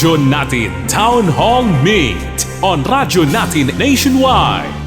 Radyo Natin Town Hall Meet on Radyo Natin Nationwide.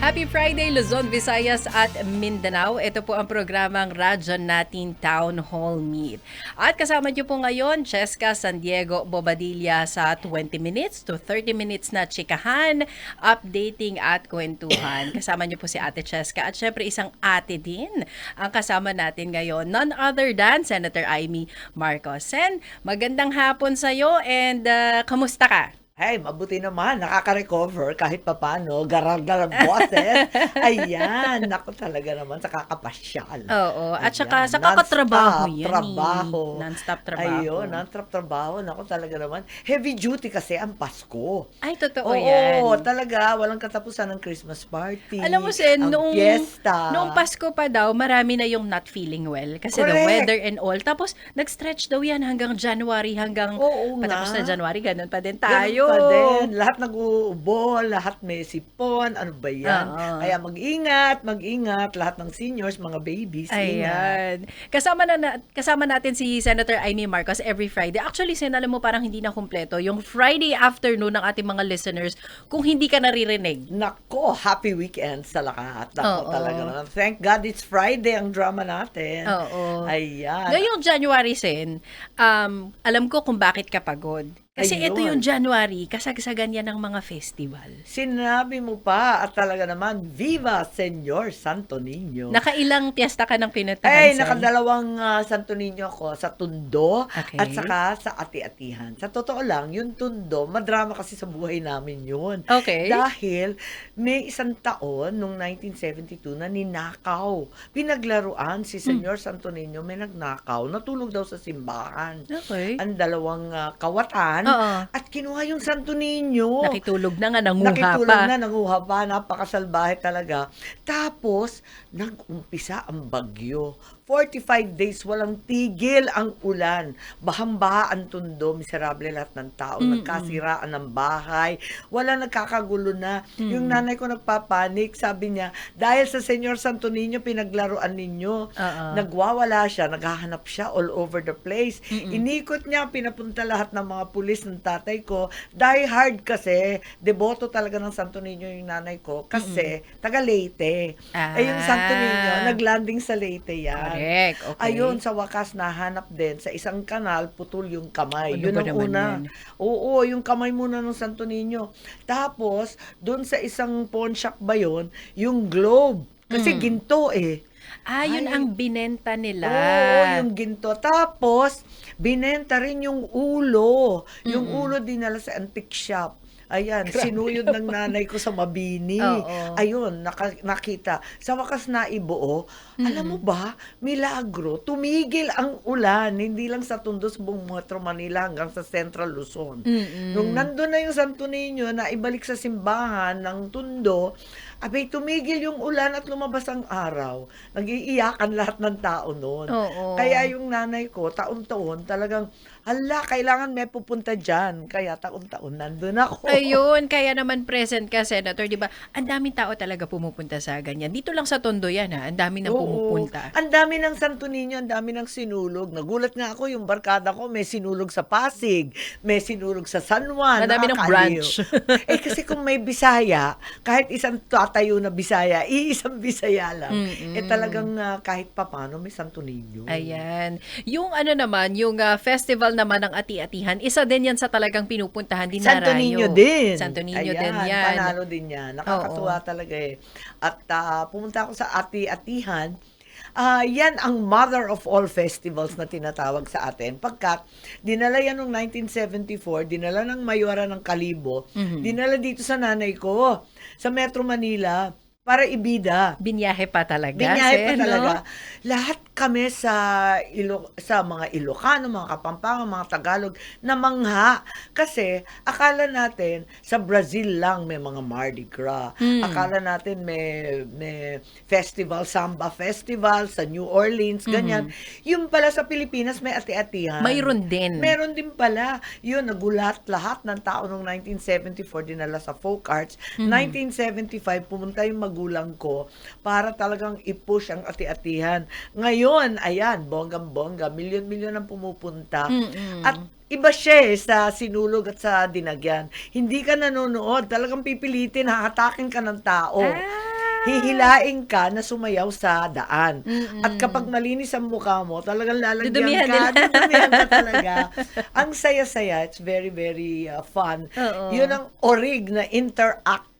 Happy Friday Luzon, Visayas at Mindanao. Ito po ang programang Radyo Natin Town Hall Meet. At kasama niyo po ngayon, Cheska San Diego Bobadilla sa 20 minutes to 30 minutes na chikahan, updating at kwentuhan. Kasama niyo po si Ate Cheska at syempre isang ate din ang kasama natin ngayon. None other than Senator Amy Marcos. Sen, magandang hapon sa'yo and uh, kamusta ka? Hey, mabuti naman. Nakaka-recover kahit papano. Garag-garag boses. Ayan. Naku talaga naman sa kakapasyal. Oo. At Ayan, saka sa kakatrabaho yan. trabaho. Eh. Non-stop trabaho. Ayun, non-stop trabaho. Naku talaga naman. Heavy duty kasi ang Pasko. Ay, totoo Oo, yan. talaga. Walang katapusan ng Christmas party. Alam mo, Sen, ang noong, fiesta. noong Pasko pa daw, marami na yung not feeling well. Kasi the Correct. weather and all. Tapos, nag-stretch daw yan hanggang January, hanggang Oo patapos nga. na January, ganun pa din Ganun tayo. Pa din. Lahat nag-uubo, lahat may sipon, ano ba yan? Oo. Kaya mag-ingat, mag-ingat, lahat ng seniors, mga babies, ingat. Ayan. Kasama, na, na- kasama natin si Senator Amy Marcos every Friday. Actually, Sen, alam mo parang hindi na kumpleto. Yung Friday afternoon ng ating mga listeners, kung hindi ka naririnig. Nako, happy weekend sa lahat. Oo. Nako, talaga naman. Thank God it's Friday ang drama natin. Oo. Ayan. Ngayong January, Sen, um, alam ko kung bakit ka pagod. Kasi ito Ayun. yung January, kasagsagan yan ng mga festival. Sinabi mo pa at talaga naman, Viva Senyor Santo Niño. Nakailang piyesta ka ng pinuntahan, Ay, nakadalawang ah, Santo Niño ako sa Tundo Okay. at saka sa Ati-Atihan. Sa totoo lang, yung Tundo, madrama kasi sa buhay namin yun. Okay. Dahil may isang taon, nung 1972, na ninakaw. Pinaglaruan si Senyor Santo Niño, may nagnakaw. Natulog daw sa simbahan. Okay. Ang dalawang ah, kawatan Oo. at kinuha yung Santo Niño. Nakitulog na nga, nanguha Nakitulog pa. na, nanguha pa, napakasalbahe talaga. Tapos, nag-umpisa ang bagyo. 45 days, walang tigil ang ulan. Bahang-baha ang tundo, miserable lahat ng tao. Mm-mm. Nagkasiraan ng bahay. Wala nagkakagulo na. Mm. Yung nanay ko nagpapanik, sabi niya, dahil sa Senyor Santo Niño, pinaglaruan ninyo. Oo. Nagwawala siya, naghahanap siya all over the place. Mm-mm. Inikot niya, pinapunta lahat ng mga pulis ng tatay ko. Die hard kasi, deboto talaga ng Santo Niño yung nanay ko. Kasi, taga Leyte. Ah. Eh yung Santo Niño, naglanding sa Leyte yan. Correct. Okay. Ayun, sa wakas, nahanap din. Sa isang kanal, putol yung kamay. Ano yun ang una. yan? Oo, yung kamay muna ng Santo Niño. Tapos, doon sa isang pawn shop ba yun, yung globe. Kasi Mm. ginto eh. Ah, yun Ay. ang binenta nila. Oo, yung ginto. Tapos, binenta rin yung ulo. Yung Mm-mm. ulo dinala sa antique shop. Ayan, sinuyod ng nanay ko sa Mabini. Oo. Ayun, naka- nakita. Sa wakas na ibuo, alam mo ba, milagro, tumigil ang ulan, hindi lang sa tundos buong Metro Manila hanggang sa Central Luzon. Mm-mm. Nung nandun na yung Santo Niño na ibalik sa simbahan ng Tundo, abay tumigil yung ulan at lumabas ang araw. Nag-iiyakan lahat ng tao noon. Oo. Kaya yung nanay ko, taon-taon, talagang, hala, kailangan may pupunta dyan. Kaya taon-taon, nandun ako. Ayun, kaya naman present ka, Senator, di ba? Ang daming tao talaga pumupunta sa ganyan. Dito lang sa Tondo yan, ha? Ang dami nang Oo. pumupunta. Ang dami ng Santo Niño, ang dami ng sinulog. Nagulat nga ako, yung barkada ko, may sinulog sa Pasig, may sinulog sa San Juan. Madami ng nakakaaliw. branch. eh kasi kung may Bisaya, kahit isang tatayo na Bisaya, iisang Bisaya lang. Mm-mm. Eh talagang ah, kahit papano may Santo Niño. Ayan. Yung ano naman, yung ah, festival naman ng Ati-Atihan, isa din yan sa talagang pinupuntahan din Santo. Niño din. Santo Niño Ayan, din yan. Panalo din yan. Nakakatuwa talaga eh. At ah, pumunta ako sa Ati-Atihan. Ah, yan ang mother of all festivals na tinatawag sa atin. Pagkat dinala yan noong 1974, dinala ng Mayora ng Kalibo, Mhm. dinala dito sa nanay ko, sa Metro Manila, para ibida. Binyahe pa talaga. Binyahe pa Sen, no? talaga. Lahat kami sa Ilo, sa mga Ilocano, mga Kapampangan, mga Tagalog na mangha kasi akala natin sa Brazil lang may mga Mardi Gras. Mm. Akala natin may may festival, samba festival sa New Orleans, ganyan. Yung pala sa Pilipinas may ati-atihan. Mayroon din. Meron din pala. Yun, nagulat lahat ng tao noong 1974 dinala sa folk arts. Mhm. 1975, pumunta yung magulang ko para talagang i-push ang ati-atihan. Ngayon, ayan, bonggang-bongga, milyon-milyon ang pumupunta. Mm-mm. At iba siya eh, sa sinulog at sa dinagyan. Hindi ka nanonood, talagang pipilitin, hahatakin ka ng tao. Ah. Hihilain ka na sumayaw sa daan. Mm-mm. At kapag malinis ang mukha mo, talagang lalagyan Dudumihan ka. nila. Dudumihan ka talaga. ang saya-saya, it's very, very uh, fun. Oo. Yun ang orig na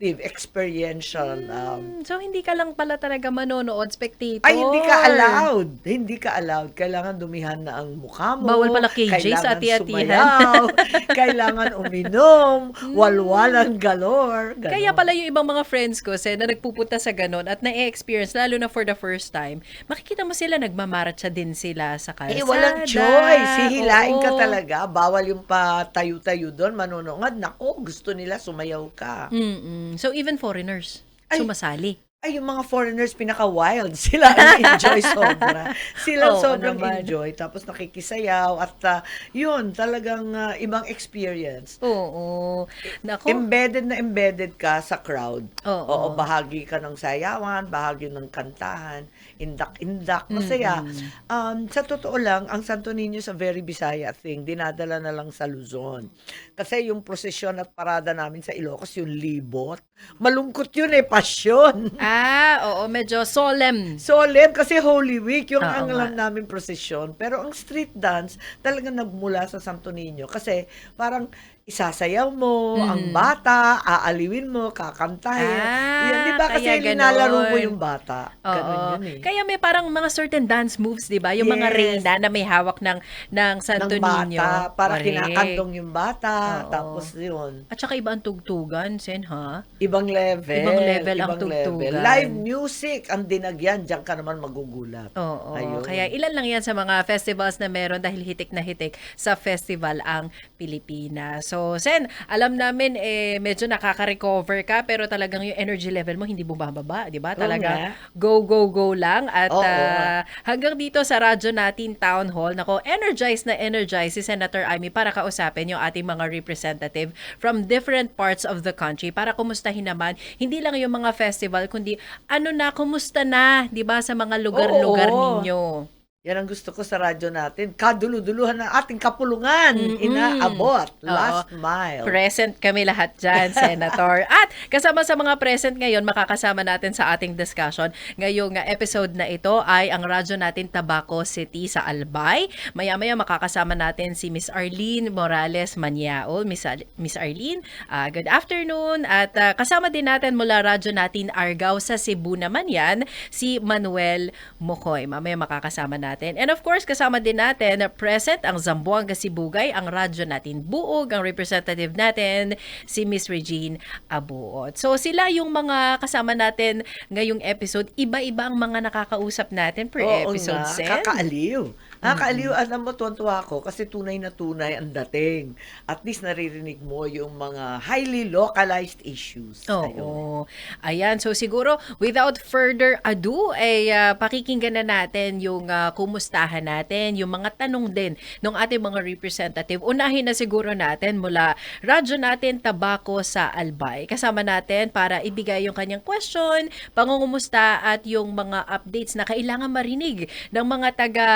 interactive, experiential. Um, Mm, So, hindi ka lang pala talaga manonood, spectator. ay, hindi ka allowed. Hindi ka allowed. Kailangan dumihan na ang mukha mo. Bawal pala KJ sa ati-atihan. kailangan uminom, walwalan galore. ganon. Kaya pala yung ibang mga friends ko, Sen, na nagpupunta sa ganon at na-experience, lalo na for the first time, makikita mo sila, nagmamaratsa din sila sa kalsada. Eh, walang choice. Hihilain ka Oo. talaga. Bawal yung patayo-tayo doon, manunungad. Nako, gusto nila sumayaw ka. Mm-mm. So, even foreigners, Ay. sumasali. Ay, yung mga foreigners, pinaka-wild. Sila ang enjoy sobra. Sila Oo sobrang naman. enjoy. Tapos nakikisayaw. At ah, yun, talagang ah, ibang experience. Oo. Nako. Embedded na embedded ka sa crowd. Oo. bahagi ka ng sayawan, bahagi ng kantahan, indak-indak, masaya. Um, sa totoo lang, ang Santo Niño sa very Bisaya thing, dinadala na lang sa Luzon. Kasi yung prosesyon at parada namin sa Ilocos, yung libot, malungkot yun eh, pasyon. Ah, oo, medyo solemn. Solemn kasi Holy Week yung Oo ang alam namin prosesyon. Pero ang street dance talagang nagmula sa Santo Niño kasi parang isasayaw mo ang bata, aaliwin mo, kakantahin. Ah, Yan, di ba? Kasi ganon. nilalaro mo yung bata. Oo. Ganun yun eh. Kaya may parang mga certain dance moves, 'di ba? Yung mga Yes. reyna na may hawak ng ng Santo ng Niño. bata, para Correct. kinakantong yung bata, Oo. tapos yun. At saka iba ang tugtugan, Sen, ha? Ibang level. Ibang level ang ibang level. tugtugan. Live music ang dinagyan, diyan ka naman magugulat. Oo. Ayun. Kaya ilan lang yan sa mga festivals na meron dahil hitik na hitik sa festival ang Pilipinas. So, Sen, alam namin eh medyo nakaka-recover ka pero talagang yung energy level mo hindi bumababa, 'di ba? Talaga go go go lang at Oo. ah, hanggang dito sa radyo natin Town Hall. Nako, energized na energized si Senator Amy para kausapin yung ating mga representative from different parts of the country para kumustahin naman hindi lang yung mga festival kundi ano na kumusta na, 'di ba, sa mga lugar-lugar Oo. ninyo. Yan ang gusto ko sa radyo natin. Kaduluduluhan ng ating kapulungan. Mm-mm. Inaabot. Oo. Last mile. Present kami lahat dyan, Senator. At kasama sa mga present ngayon, makakasama natin sa ating discussion. Ngayong episode na ito ay ang radyo natin Tabaco City sa Albay. Maya-maya makakasama natin si Miss Arlene Morales Maniaol. Miss, Al- Miss Arlene, uh, good afternoon. At uh, kasama din natin mula radyo natin Argao sa Cebu naman yan, si Manuel Mokoy. Mamaya makakasama natin. And of course, kasama din natin uh, present ang Zamboanga Sibugay, ang radyo natin Buog, ang representative natin si Miss Regine Abuot. So sila yung mga kasama natin ngayong episode. Iba-iba ang mga nakakausap natin per Oo episode, nga, Sen. Kakaaliw. Nakakaaliw. Alam mo, tuwan-tuwa ako kasi tunay na tunay ang dating. At least naririnig mo yung mga highly localized issues. Oo. Ayan, so siguro without further ado ay ah, pakikinggan na natin yung ah, kumustahan natin, yung mga tanong din ng ating mga representative. Unahin na siguro natin mula radyo natin Tabako sa Albay. Kasama natin para ibigay yung kanyang question, pangungumusta at yung mga updates na kailangan marinig ng mga taga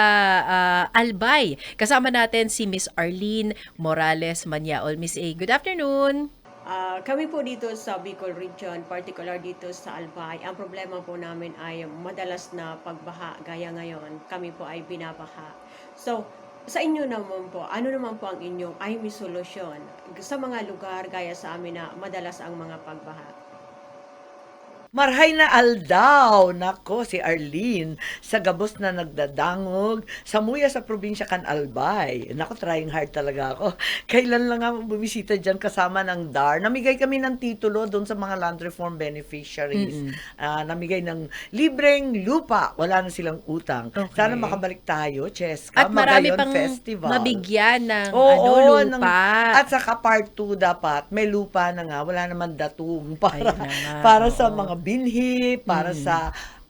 ah, Albay. Kasama natin si Miss Arlene Morales Maniaol. Miss A, good afternoon. Ah, kami po dito sa Bicol Region, particular dito sa Albay, ang problema po namin ay madalas na pagbaha gaya ngayon. Kami po ay binabaha. So, sa inyo naman po, ano naman po ang inyong ay may solusyon sa mga lugar gaya sa amin na madalas ang mga pagbaha? Marhay na aldaw, nako si Arlene, sa gabos na nagdadangog, sa muya sa probinsya kan Albay. Nako, trying hard talaga ako. Kailan lang ako bumisita dyan kasama ng DAR. Namigay kami ng titulo doon sa mga land reform beneficiaries. Ah, namigay ng libreng lupa. Wala na silang utang. Okay. Sana makabalik tayo, Cheska. At marami Magayon pang Festival. mabigyan ng Oo, ano, ng- lupa. at saka part 2 dapat, may lupa na nga, wala naman datung para, na nga, para sa oo. mga binhi, para Mm. sa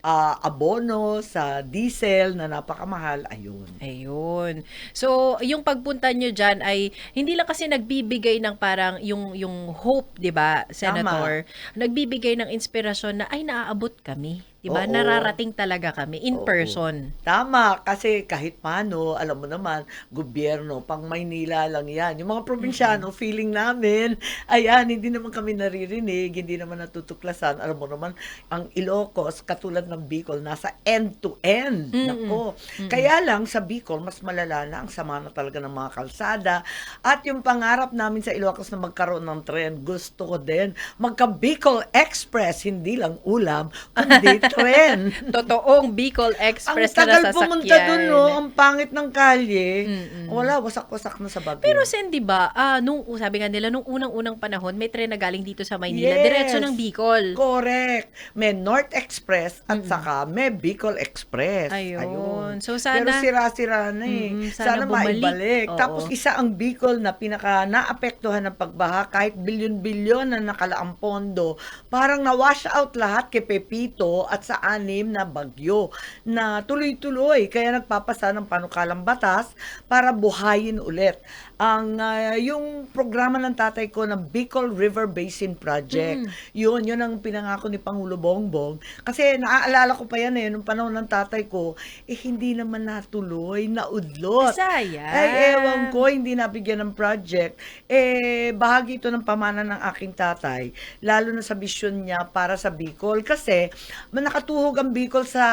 ah, abono, sa diesel na napakamahal, ayun. Ayun. So, yung pagpunta nyo dyan ay hindi lang kasi nagbibigay ng parang yung yung hope, 'di ba, Senator? Nagbibigay ng inspirasyon na ay naaabot kami. 'Di ba? Oo. Nararating talaga kami in Oo. person. Tama, kasi kahit paano, alam mo naman, gobyerno, pang Maynila lang yan. Yung mga probinsyano, feeling namin, ayan, hindi naman kami naririnig, hindi naman natutuklasan. Alam mo naman, ang Ilocos, katulad ng Bicol, nasa end-to-end. Nako. Kaya lang, sa Bicol, mas malala na ang sama na talaga ng mga kalsada. At yung pangarap namin sa Ilocos na magkaroon ng tren, gusto ko din, magka Bicol Express, hindi lang ulam, kundi tren. Totoong Bicol Ang Express tagal na pumunta nasasakyan. dun, no? Ang pangit ng kalye. Mm-mm. Wala, wasak-wasak na sa bagyo. Pero Sen, 'di ba? Ah, nung sabi nga nila nung unang-unang panahon, may tren na galing dito sa Maynila, Yes. diretso ng Bicol. Correct. May North Express at Mm-mm. saka may Bicol Express. Ayun. So, Pero sana- sira-sira na eh. Mm, sana sana bumalik. maibalik. Oo. Tapos isa ang Bicol na pinaka naapektuhan ng pagbaha kahit bilyon-bilyon na nakalaang pondo. Parang na-wash out lahat kay Pepito at sa anim na bagyo na tuloy-tuloy. Kaya nagpapasa ng panukalang batas para buhayin ulit ang ah, yung programa ng tatay ko ng Bicol River Basin Project. Yun, yun ang pinangako ni Pangulo Bongbong. Kasi naaalala ko pa yan eh, nung panahon ng tatay ko, eh hindi naman natuloy, naudlot. Sayang. Ay, ewan ko, hindi nabigyan ng project. Eh, bahagi ito ng pamana ng aking tatay, lalo na sa vision niya para sa Bicol. Kasi, nakatuhog ang Bicol sa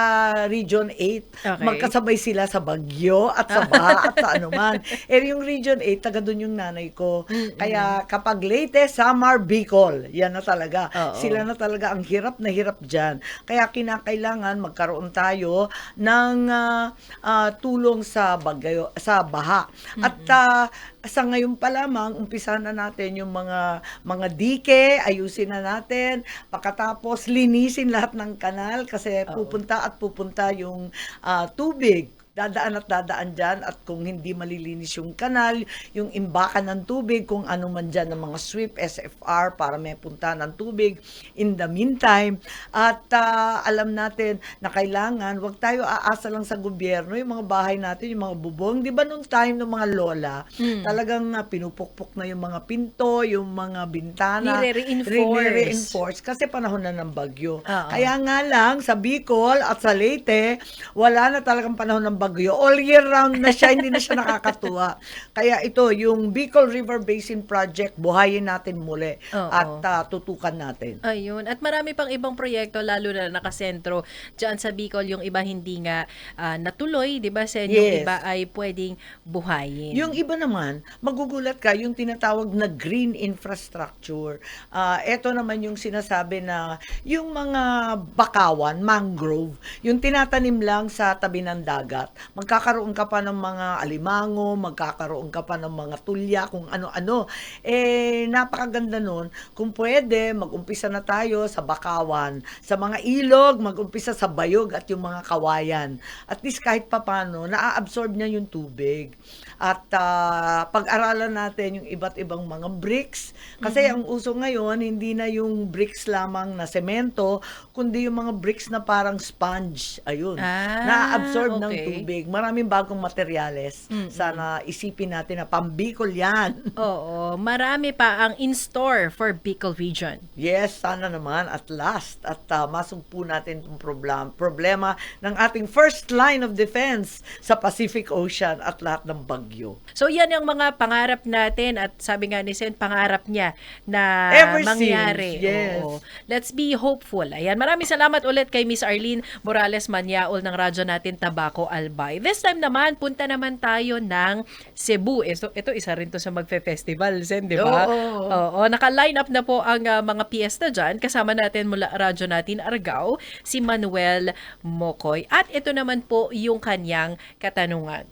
Region 8. Okay. Magkasabay sila sa Bagyo at sa Baha at sa anuman. Eh, yung Region 8, taga doon yung nanay ko. Kaya, kapag Leyte, Samar, Bicol, yan na talaga. Oo. Sila na talaga ang hirap na hirap dyan. Kaya kinakailangan magkaroon tayo ng ah, ah, tulong sa bagyo, sa baha. At ah, sa ngayon pa lamang, umpisa na natin yung mga mga dike, ayusin na natin. Pagkatapos, linisin lahat ng kanal kasi pupunta at pupunta yung ah, tubig dadaan at dadaan dyan at kung hindi malilinis yung kanal, yung imbakan ng tubig, kung ano man dyan ng mga sweep, SFR para may punta ng tubig in the meantime. At ah, alam natin na kailangan, wag tayo aasa lang sa gobyerno, yung mga bahay natin, yung mga bubong. Di ba nung time ng mga lola, Mm. talagang ah, pinupukpok na yung mga pinto, yung mga bintana. Nire-reinforce. Nire-reinforce kasi panahon na ng bagyo. Oo. Kaya nga lang, sa Bicol at sa Leyte, wala na talagang panahon ng bagyo. All year round na siya, hindi na siya nakakatuwa. Kaya ito, yung Bicol River Basin Project, buhayin natin muli Oo. at ah, tutukan natin. Ayun. At marami pang ibang proyekto, lalo na nakasentro dyan sa Bicol, yung iba hindi nga ah, natuloy, di ba, Sen? Yung Yes. iba ay pwedeng buhayin. Yung iba naman, magugulat ka, yung tinatawag na green infrastructure. Ah, ito naman yung sinasabi na yung mga bakawan, mangrove, yung tinatanim lang sa tabi ng dagat. Magkakaroon ka pa ng mga alimango, magkakaroon ka pa ng mga tulya, kung ano-ano. Eh, napakaganda nun. Kung pwede, mag-umpisa na tayo sa bakawan. Sa mga ilog, mag-umpisa sa bayog at yung mga kawayan. At least kahit papano, na-absorb niya yung tubig. At ah, pag-aralan natin yung iba't ibang mga bricks. Kasi ang uso ngayon, hindi na yung bricks lamang na semento, kundi yung mga bricks na parang sponge. Ayun. Ah, na-absorb ng okay. Tubig. Maraming bagong materyales. Sana isipin natin na pambikol yan. Oo. Marami pa ang in-store for Bicol Region. Yes, sana naman at last at uh, masugpo natin itong problem, problema ng ating first line of defense sa Pacific Ocean at lahat ng bagyo. So yan yung mga pangarap natin at sabi nga ni Sen, pangarap niya na Ever mangyari. since, yes. Oo. Let's be hopeful. Ayan, maraming salamat ulit kay Miss Arlene Morales Manyaol ng radyo natin Tabaco Albay. This time naman, punta naman tayo ng Cebu. Ito, ito isa rin to sa magfe-festival, Sen, di ba? Oo. Oo, naka-line up na po ang ah, mga piyesta dyan. Kasama natin mula radyo natin Argao, si Manuel Mokoy. At ito naman po yung kanyang katanungan.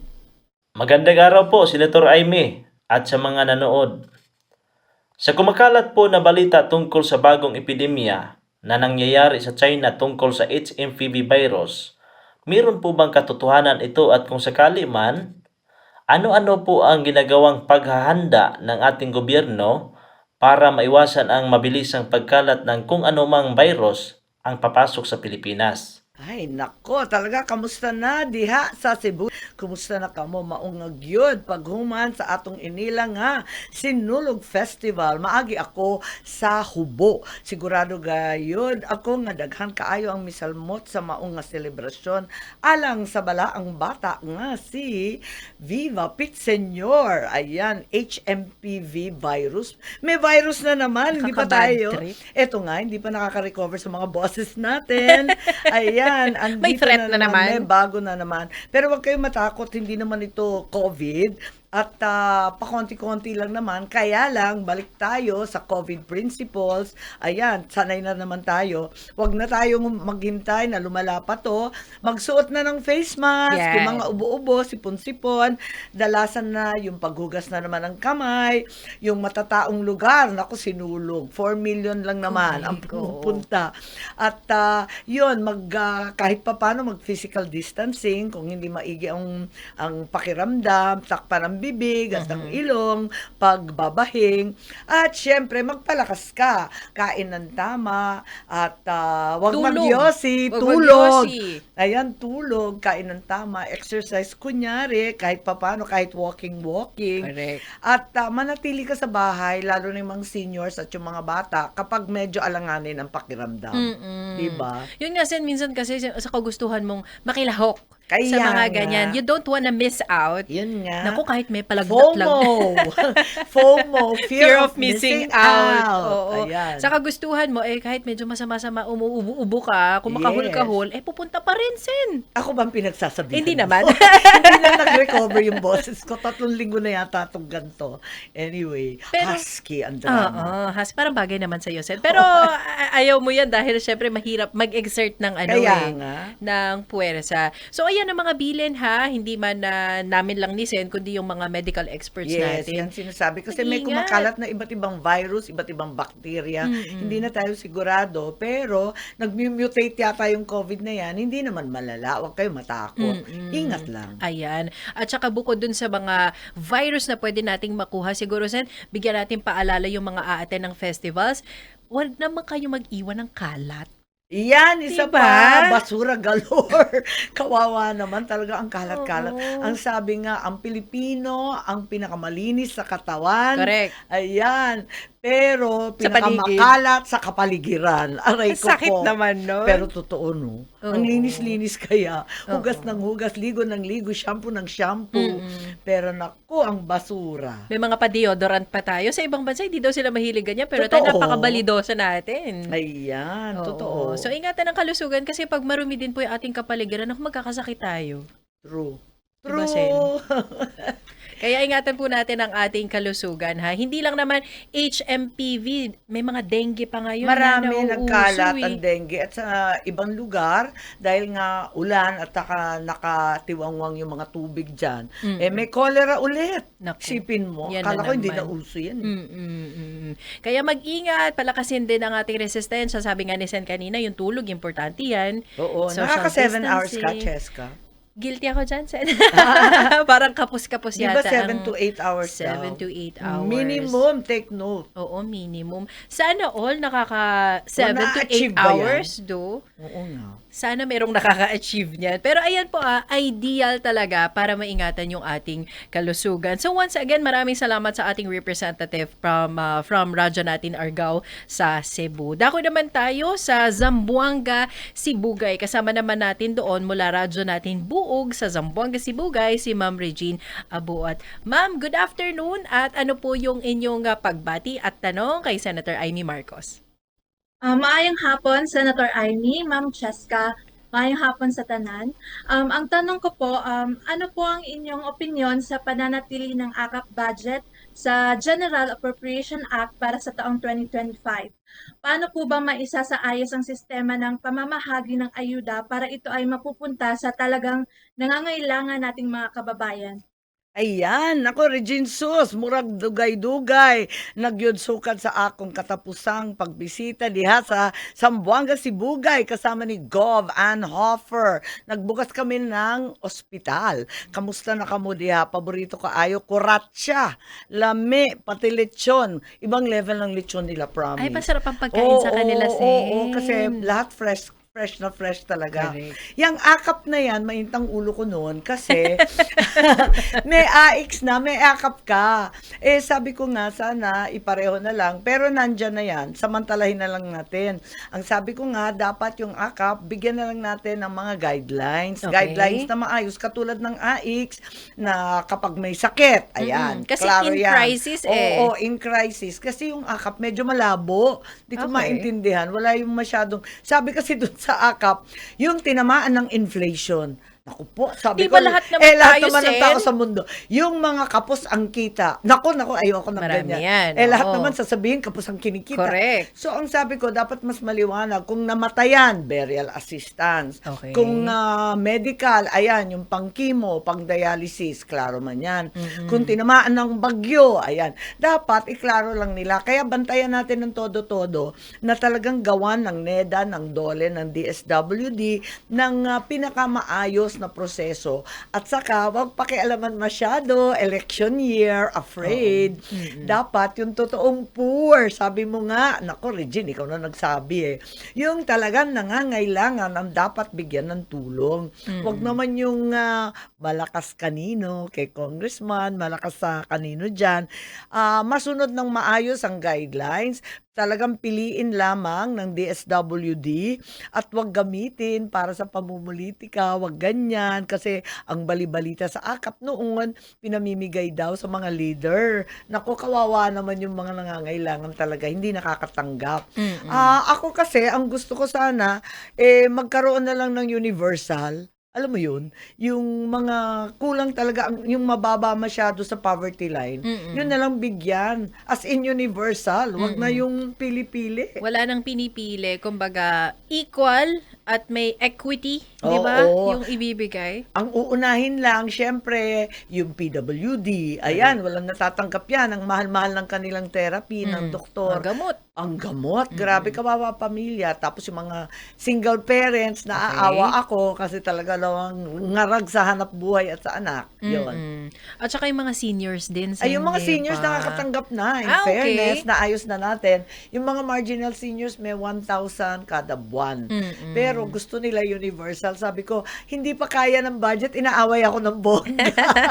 Magandang araw po, Senator Aimee at sa mga nanood. Sa kumakalat po na balita tungkol sa bagong epidemya na nangyayari sa China tungkol sa HMPV virus, meron po bang katotohanan ito at kung sakali man, ano-ano po ang ginagawang paghahanda ng ating gobyerno para maiwasan ang mabilisang pagkalat ng kung anumang virus ang papasok sa Pilipinas? Ay, nako, talaga, kamusta na diha sa Cebu? Kumusta na kamo maungag yun paghuman sa atong inila nga Sinulog Festival. Maagi ako sa Hubo. Sigurado gayod ako nga daghan kaayo ang misalmot sa maong nga selebrasyon alang sa bala ang bata nga si Viva Pit Senyor. Ayan, HMPV virus. May virus na naman, hindi pa tayo. Eto nga, hindi pa nakaka-recover sa mga bosses natin. Ayan, andito May threat na naman. May bago na naman. Pero wag kayong matakot, hindi naman ito COVID. At ah, pakonti-konti lang naman. Kaya lang, balik tayo sa COVID principles. Ayan, sanay na naman tayo. Wag na tayong maghintay na lumala pa to. Magsuot na ng face mask. Yes. Yung mga ubo-ubo, sipon-sipon. Dalasan na yung paghugas na naman ng kamay. Yung matataong lugar, naku, sinulog. 4 million lang naman Oh ang God. pumupunta. At ah, yun, mag, ah, kahit pa paano mag-physical distancing, kung hindi maigi ang, ang pakiramdam, takpan ng bibig at Mm-hmm. ng ilong, pagbabahing, at syempre, magpalakas ka. Kain ng tama, at ah, wag Tulog. magyosi, Wag tulog. magyosi. Ayan, tulog, kain ng tama, exercise, kunyari, kahit pa paano, kahit walking-walking. Correct. At ah, manatili ka sa bahay, lalo na yung mga seniors at yung mga bata, kapag medyo alanganin ang pakiramdam. Mm-mm. Diba? Yun nga, Sen, minsan kasi sa sa kagustuhan mong makilahok sa Kaya mga nga. ganyan. You don't wanna miss out. Yun nga. Naku, kahit may palagnat lang. FOMO. FOMO. Fear, of, missing, out. Oo. Ayan. Sa kagustuhan mo, eh, kahit medyo masama-sama, umuubo-ubo ka, kung makahul-kahul, eh, pupunta pa rin, Sen. Ako bang pinagsasabihan Hindi mo? naman. Hindi na nag-recover yung boses ko. Tatlong linggo na yata itong ganito. Anyway, Pero- husky ang Oo, drama. has, parang bagay naman sa'yo, Sen. Pero ayaw mo yan dahil syempre mahirap mag-exert ng ano Kaya eh, nga. ng puwersa. So ayan ang mga bilin ha, hindi man na namin lang ni Sen, kundi yung mga medical experts Yes, natin. yan sinasabi. Kasi may Mag-ingat. kumakalat na iba't ibang virus, iba't ibang bakterya. Hindi na tayo sigurado. Pero, nag-mutate yata yung COVID na yan. Hindi naman malala. Huwag kayo matakot. Ingat lang. Ayan. At saka bukod dun sa mga virus na pwede nating makuha, siguro sen, bigyan natin paalala yung mga aaten ng festivals. Huwag naman kayo mag-iwan ng kalat. Yan, isa Diba? pa, basura galore. Kawawa naman talaga ang kalat-kalat. Oo. Ang sabi nga, ang Pilipino, ang pinakamalinis sa katawan. Correct. Ayan. Pero, Sa paligid. pinakamakalat sa kapaligiran. Aray ko Sakit po. naman nun. Pero totoo, no? Ang Oo. linis-linis kaya. Hugas ng hugas, ligo ng ligo, shampoo ng shampoo. Pero naku, ang basura. May mga pa-deodorant pa tayo. Sa ibang bansa, hindi daw sila mahilig ganyan. Pero tayo Totoo. napakabalidosa natin. Ayan, Oo. totoo. So, ingatan ang kalusugan kasi pag marumi din po yung ating kapaligiran, ako magkakasakit tayo. True. Diba, True. Sen? Kaya ingatan po natin ang ating kalusugan, ha? Hindi lang naman HMPV, may mga dengue pa ngayon. Marami na nagkalat eh. ang dengue at sa ibang lugar dahil nga ulan at saka nakatiwangwang yung mga tubig dyan. Eh may cholera ulit. Naku. Sipin mo. Yan Kala na ko hindi na uso yan. eh. Mm, mm, mm. Kaya mag-ingat, palakasin din ang ating resistensya. Sabi nga ni Sen kanina, yung tulog, importante yan. Oo. Social Nakaka 7 hours ka. Cheska. Guilty ako dyan, Sen. Parang kapos-kapos Di ba yata. 7 ang- to 8 hours 7 daw? to 8 hours. Minimum, take note. Oo, minimum. Sana all nakaka 7 to 8 na-achieve ba yan? hours do. Oo nga. Sana merong nakaka-achieve niyan. Pero ayan po ah, ideal talaga para maingatan yung ating kalusugan. So once again, maraming salamat sa ating representative from ah, from Radyo natin Argao sa Cebu. Dako naman tayo sa Zamboanga, Sibugay. Kasama naman natin doon mula Radyo natin Buog sa Zamboanga, Sibugay si Ma'am Regine Abuat. Ma'am, good afternoon at ano po yung inyong ah, pagbati at tanong kay Senator Amy Marcos? Ah, maayong hapon, Senator Amy, Ma'am Cheska. Maayong hapon sa tanan. Um, ang tanong ko po, um, ano po ang inyong opinion sa pananatili ng AKAP budget sa General Appropriation Act para sa taong 2025? Paano po ba maisasaayos ang sistema ng pamamahagi ng ayuda para ito ay mapupunta sa talagang nangangailangan nating mga kababayan? Ayan, ako Regine Sus, murag dugay-dugay. Nagyudsukan sa akong katapusang pagbisita diha sa Sambuanga, Sibugay kasama ni Gov Ann Hoffer. Nagbukas kami ng ospital. Kamusta na kamo diha? Paborito ka ayo kuratsa, lami, pati lechon. Ibang level ng lechon nila, promise. Ay, masarap ang pagkain sa kanila, oo, Sen. oo, kasi lahat fresh fresh na fresh talaga. Correct. Yung akap na yan, maintang ulo ko noon kasi may AX na, may akap ka. Eh, sabi ko nga, sana ipareho na lang. Pero nandyan na yan, samantalahin na lang natin. Ang sabi ko nga, dapat yung akap, bigyan na lang natin ng mga guidelines. Okay. Guidelines na maayos, katulad ng AX, na kapag may sakit, ayan. Mm, kasi klaro in yan. crisis eh. Oo, in crisis. Kasi yung akap medyo malabo. Di ko Okay. maintindihan. Wala yung masyadong... Sabi kasi dun sa akap, yung tinamaan ng inflation. Naku po, sabi Di ko, ba lahat naman eh, lahat tayo, naman ng Sen? tao sa mundo. Yung mga kapos ang kita. Naku, naku, ayoko ng Marami ganyan. yan, Eh, lahat oo. naman sasabihin, kapos ang kinikita. Correct. So, ang sabi ko, dapat mas maliwanag. Kung namatayan, burial assistance. Okay. Kung ah, medical, ayan, yung pang chemo, pang dialysis, klaro man yan. Kung tinamaan ng bagyo, ayan. Dapat, iklaro lang nila. Kaya bantayan natin ng todo-todo na talagang gawan ng NEDA, ng DOLE, ng DSWD, ng ah, pinakamaayos na proseso. At saka, wag pakialaman masyado, election year, afraid. Dapat yung totoong poor, sabi mo nga, nako Regine, ikaw na nagsabi eh. Yung talagang nangangailangan ang dapat bigyan ng tulong. Wag naman yung ah, malakas kanino, kay congressman, malakas sa kanino dyan. Ah, masunod ng maayos ang guidelines, talagang piliin lamang ng DSWD at wag gamitin para sa pamumulitika, wag ganyan kasi ang balibalita sa akap noon pinamimigay daw sa mga leader. Naku, kawawa naman yung mga nangangailangan talaga, hindi nakakatanggap. Ah, ako kasi ang gusto ko sana eh magkaroon na lang ng universal alam mo yun, yung mga kulang talaga, yung mababa masyado sa poverty line, yun na lang bigyan. As in universal, wag na yung pili-pili. Wala nang pinipili, kumbaga equal at may equity, di ba? Yung ibibigay. Ang uunahin lang, syempre, yung PWD. Ayan, walang natatanggap yan. Ang mahal-mahal ng kanilang therapy, ng doktor. Mga gamot. Ang gamot, grabe kawawa pamilya. Tapos yung mga single parents, naaawa ako kasi talaga lang ngarag sa hanap buhay at sa anak. Yun. Mm-mm. At saka yung mga seniors din. Ay, yung mga seniors nakakatanggap na. In Ah, okay. fairness, naayos na natin. Yung mga marginal seniors may 1,000 kada buwan. Mm-mm. Pero gusto nila universal. Sabi ko, hindi pa kaya ng budget, inaaway ako ng bongga.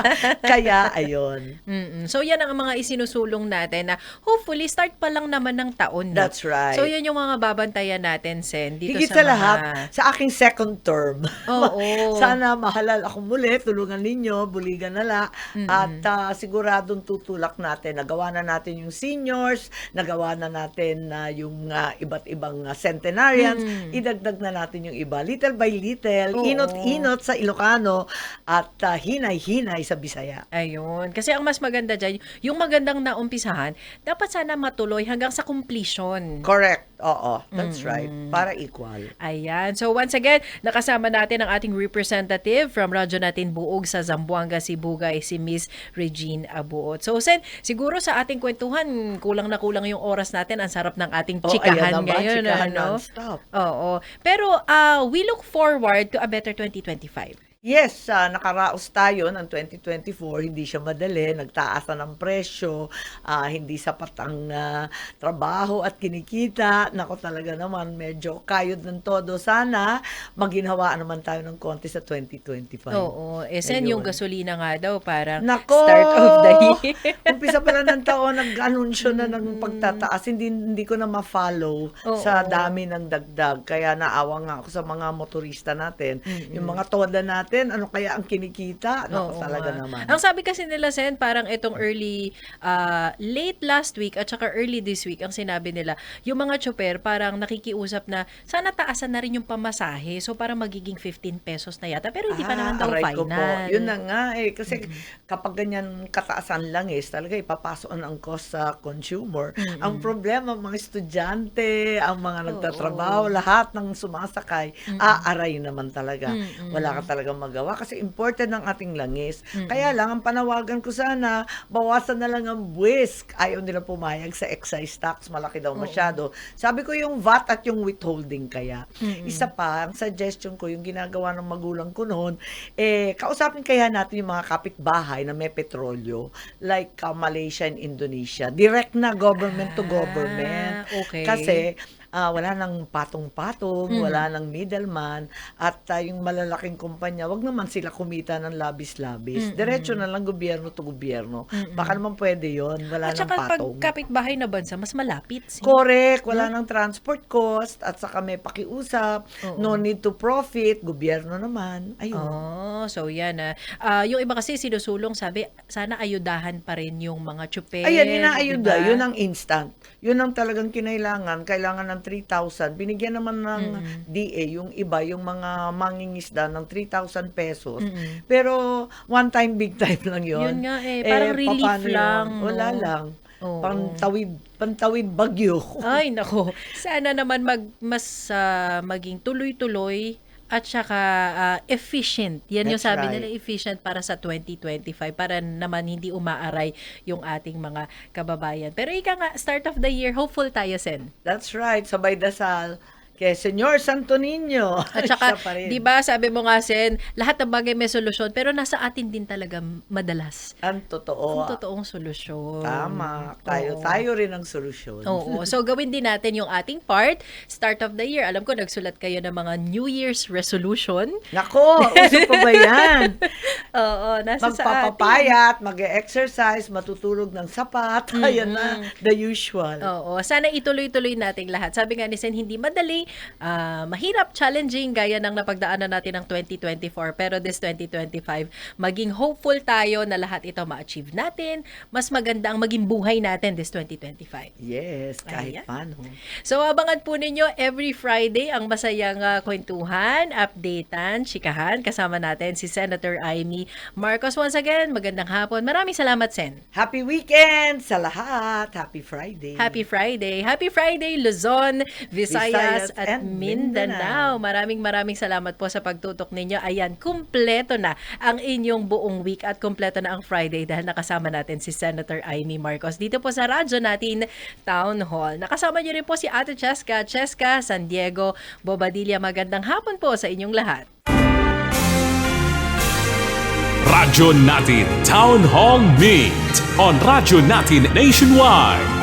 kaya, ayun. Mm-mm. So yan ang mga isinusulong natin na hopefully start pa lang naman ng taon. no? That's right. So yan yung mga babantayan natin, Sen, dito Higit sa, sa, mga... lahat, sa aking second term. Oo. Sana mahalal ako muli, tulungan ninyo, buligan nala. At ah, siguradong tutulak natin. Nagawa na natin yung seniors, nagawa na natin na yung ah, iba't ibang ah, centenarians. Idagdag na natin yung iba. Little by little, Oo. inot-inot sa Ilocano at ah, hinay-hinay sa Bisaya. Ayun. Kasi ang mas maganda dyan, yung magandang naumpisahan, dapat sana matuloy hanggang sa completion. Correct. Oo, that's right. Para equal. Ayan. So once again, nakasama natin ang ating representative from radyo natin buog sa Zamboanga, Sibugay, si Miss Regine Abuot. So Sen, siguro sa ating kwentuhan, kulang na kulang yung oras natin. Ang sarap ng ating Oh, chikahan ayan naman, ngayon. chikahan ano? non-stop. Oo. Pero uh, we look forward to a better 2025. Yes, ah, nakaraos tayo ng 2024, hindi siya madali, nagtaas na ng presyo, ah, hindi sapat ang ah, trabaho at kinikita. Nako talaga naman, medyo kayod ng todo. Sana maginhawaan naman tayo ng konti sa 2025. Oo. Eh, Sen, yung gasolina nga daw parang Nako! start of the year. Umpisa pala ng taon, nag-anunsyo na ng pagtataas. Hindi, hindi ko na ma-follow Oo. sa dami ng dagdag. Kaya naawa nga ako sa mga motorista natin. Yung mga toda natin, ano kaya ang kinikita? Oo Nako talaga naman. Ang sabi kasi nila, Sen, parang itong early, ah, late last week at saka early this week, ang sinabi nila, yung mga chopper parang nakikiusap na sana taasan na rin yung pamasahe. So parang magiging 15 pesos na yata. Pero hindi pa naman daw Ah, aray ko final. Po. Yun na nga eh. Kasi kapag ganyan kataasan lang eh, talaga ipapasok ang cost sa consumer. Ang problema, mga estudyante, ang mga nagtatrabaho, lahat ng sumasakay, aaray naman talaga. Wala ka talagang magawa kasi important ang ating langis. Kaya lang, ang panawagan ko sana, bawasan na lang ang buwis. Ayaw nila pumayag sa excise tax, malaki daw masyado. Sabi ko yung VAT at yung withholding kaya. Isa pa, ang suggestion ko, yung ginagawa ng magulang ko noon, eh, kausapin kaya natin yung mga kapitbahay na may petrolyo, like uh, Malaysia and Indonesia. Direct na government to Ah, government. okay. Kasi, ah, wala nang patong-patong, Mm. wala nang middleman, at ah, yung malalaking kumpanya, wag naman sila kumita ng labis-labis. Diretso na lang gobyerno to gobyerno. Baka naman pwede yon wala At nang saka pag patong. kapitbahay na bansa, mas malapit. Correct, wala nang transport cost at saka may pakiusap, Oo. no need to profit, gobyerno naman. Ayun. Oh, so yan ah. Ah, yung iba kasi sinusulong, sabi, sana ayudahan pa rin yung mga tsupe. Ayan, inaayuda. diba? Yun ang instant. Yun ang talagang kinailangan. Kailangan ng 3,000. Binigyan naman ng DA yung iba, yung mga mangingisda ng 3,000 pesos. Mm-mm. Pero one time, big time lang yun. Yun nga eh, parang relief papaano yun? lang, Wala no? lang. Oo. Pantawid, pantawid bagyo. Ay, nako. Sana naman mag, mas ah, maging tuloy-tuloy at saka ah, efficient. Yan yung That's sabi right. nila, efficient para sa 2025 para naman hindi umaaray yung ating mga kababayan. Pero ika nga, start of the year, hopeful tayo, Sen. That's right. Sabay dasal kay Senyor Santo Niño. At saka, di ba, sabi mo nga, Sen, lahat ng bagay may solusyon, pero nasa atin din talaga madalas Ang totoo. ang totoong solusyon. Tama. Tayo, Oo. tayo rin ang solusyon. Oo. So, gawin din natin yung ating part. Start of the year. Alam ko, nagsulat kayo ng mga New Year's resolution. Nako, uso pa ba yan? Oo, nasa. Magpapapayat, mag-exercise, matutulog ng sapat. Ayan na, the usual. Oo. Sana ituloy-tuloy nating lahat. Sabi nga ni Sen, hindi madali, ah, mahirap, challenging, gaya ng napagdaanan natin ng 2024. Pero this 2025, maging hopeful tayo na lahat ito ma-achieve natin. Mas maganda ang maging buhay natin this 2025. Yes, kahit Ayan. paano. So, abangan po ninyo every Friday ang masayang ah, kwentuhan, updatean, chikahan. Kasama natin si Senator Amy Marcos. Once again, magandang hapon. Maraming salamat, Sen. Happy weekend sa lahat. Happy Friday. Happy Friday. Happy Friday, Luzon, Visayas, Visayas at and Mindanao. Mindanao. Maraming maraming salamat po sa pagtutok ninyo. Ayan, kumpleto na ang inyong buong week at kumpleto na ang Friday dahil nakasama natin si Senator Amy Marcos dito po sa radyo natin, Town Hall. Nakasama niyo rin po si Ate Cheska, Cheska San Diego, Bobadilla. Magandang hapon po sa inyong lahat. Radyo natin Town Hall Meet on Radyo natin Nationwide.